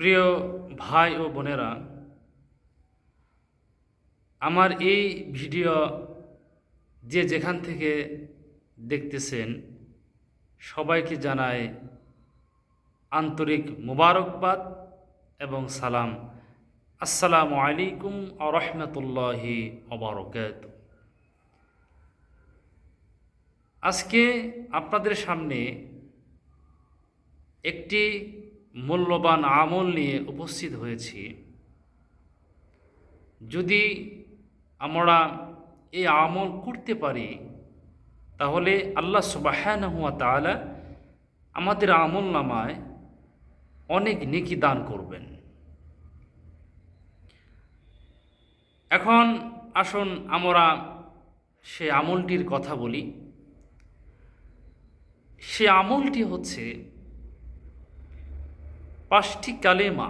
প্রিয় ভাই ও বোনেরা, আমার এই ভিডিও যে যেখান থেকে দেখতেছেন, সবাইকে জানায় আন্তরিক মুবারকবাদ এবং সালাম। আসসালামু আলাইকুম আ রহমতুল্লাহি অবরকাত আজকে আপনাদের সামনে একটি মূল্যবান আমল নিয়ে উপস্থিত হয়েছি। যদি আমরা এই আমল করতে পারি, তাহলে আল্লাহ সুবাহান হুয়া তালা আমাদের আমল নামায় অনেক নেকি দান করবেন। এখন আসুন আমরা সে আমলটির কথা বলি। সে আমলটি হচ্ছে পাঁচটি কালেমা।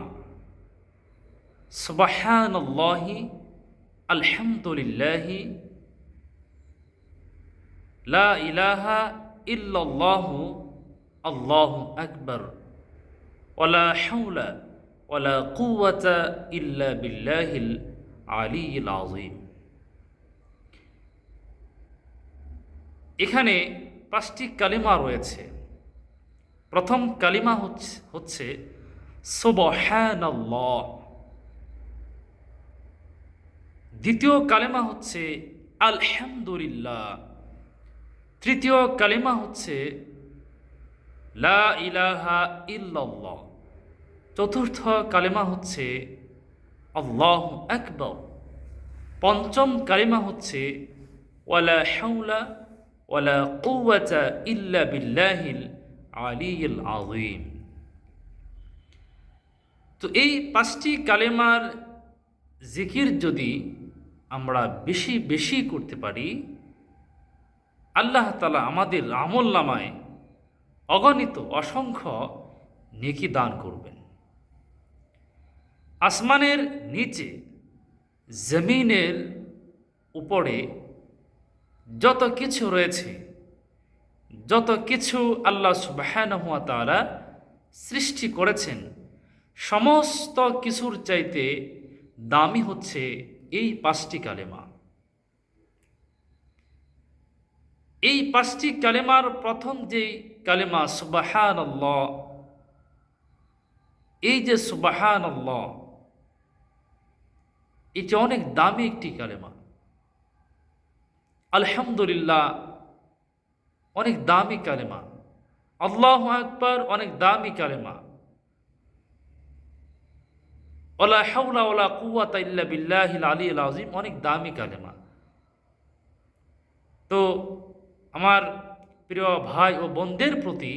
সুবাহানল্লাহি, আলহামদুলিল্লাহি, লা ইলাহা ইল্লাল্লাহু, আল্লাহু আকবার কুওয়াতা ইল্লা বিল্লাহিল এখানে পাঁচটি কালিমা রয়েছে। প্রথম কালিমা হচ্ছে হচ্ছে সুবহানাল্লাহ। দ্বিতীয় কালেমা হচ্ছে আলহামদুলিল্লাহ। তৃতীয় কালেমা হচ্ছে লা ইলাহা ইল্লাল্লাহ। চতুর্থ কালেমা হচ্ছে আল্লাহ আকবর। পঞ্চম কালেমা হচ্ছে ওয়ালা হাউলা ওয়ালা কুওয়াতা ইল্লা বিল্লাহিল আলিয়িল আযীম। তো এই পাঁচটি কালেমার জিকির যদি আমরা বেশি বেশি করতে পারি, আল্লাহ তালা আমাদের আমল নামায় অগণিত অসংখ্য নেকি দান করবেন। আসমানের নিচে, জমিনের উপরে যত কিছু রয়েছে, যত কিছু আল্লাহ সুবাহানহুয়া তারা সৃষ্টি করেছেন সমস্ত কিছুর চাইতে দামি হচ্ছে এই পাঁচটি কালেমা। এই পাঁচটি কালেমার প্রথম যে কালেমা সুবাহান এই যে সুবাহান এটি অনেক দামি একটি কালেমা। আলহামদুলিল্লাহ, অনেক দামি কালেমা। আল্লাহ আকবর, অনেক দামি কালেমা। ওলা হাউলা ওলা কুয়াতা ইল্লা বিল্লাহিল আলী আজিম অনেক দামি কালেমা। তো আমার প্রিয় ভাই ও বোনদের প্রতি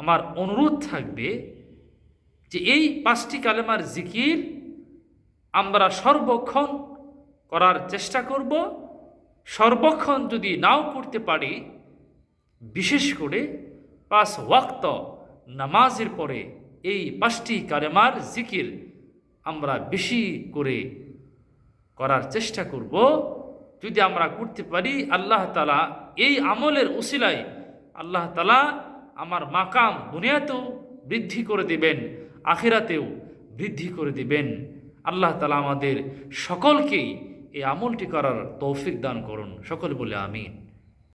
আমার অনুরোধ থাকবে যে এই পাঁচটি কালেমার জিকির আমরা সর্বক্ষণ করার চেষ্টা করব। সর্বক্ষণ যদি নাও করতে পারি, বিশেষ করে পাঁচ ওয়াক্ত নামাজের পরে এই পাঁচটি কালেমার জিকির আমরা বেশি করে করার চেষ্টা করব। যদি আমরা করতে পারি, আল্লাহ তালা এই আমলের উসিলায় আল্লাহ তালা আমার মাকাম দুনিয়াতেও বৃদ্ধি করে দিবেন, আখিরাতেও বৃদ্ধি করে দিবেন। আল্লাহ তালা আমাদের সকলকেই এই আমলটি করার তৌফিক দান করুন। সকল বলে আমিন।